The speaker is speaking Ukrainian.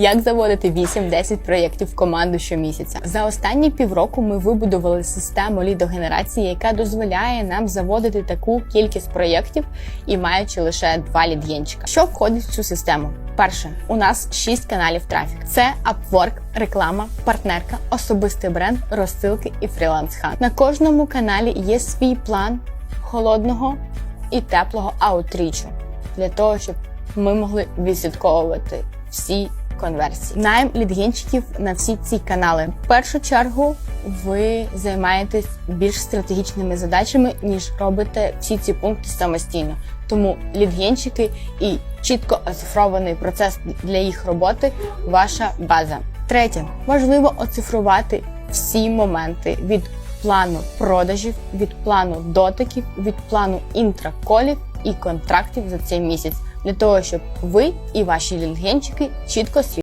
Як заводити 8-10 проєктів в команду щомісяця? За останні півроку ми вибудували систему лідогенерації, яка дозволяє нам заводити таку кількість проєктів і маючи лише два лід'єнчика. Що входить в цю систему? Перше, у нас 6 каналів трафік. Це Upwork, реклама, партнерка, особистий бренд, розсилки і фріланс хант. На кожному каналі є свій план холодного і теплого аутрічу для того, щоб ми могли відслідковувати всі конверсії. Найм лідгенчиків на всі ці канали. В першу чергу ви займаєтесь більш стратегічними задачами, ніж робите всі ці пункти самостійно. Тому лідгенчики і чітко оцифрований процес для їх роботи ваша база. Третє, важливо оцифрувати всі моменти від плану продажів, від плану дотиків, від плану інтраколів і контрактів за цей місяць для того, щоб ви і ваші лінгенчики чітко свій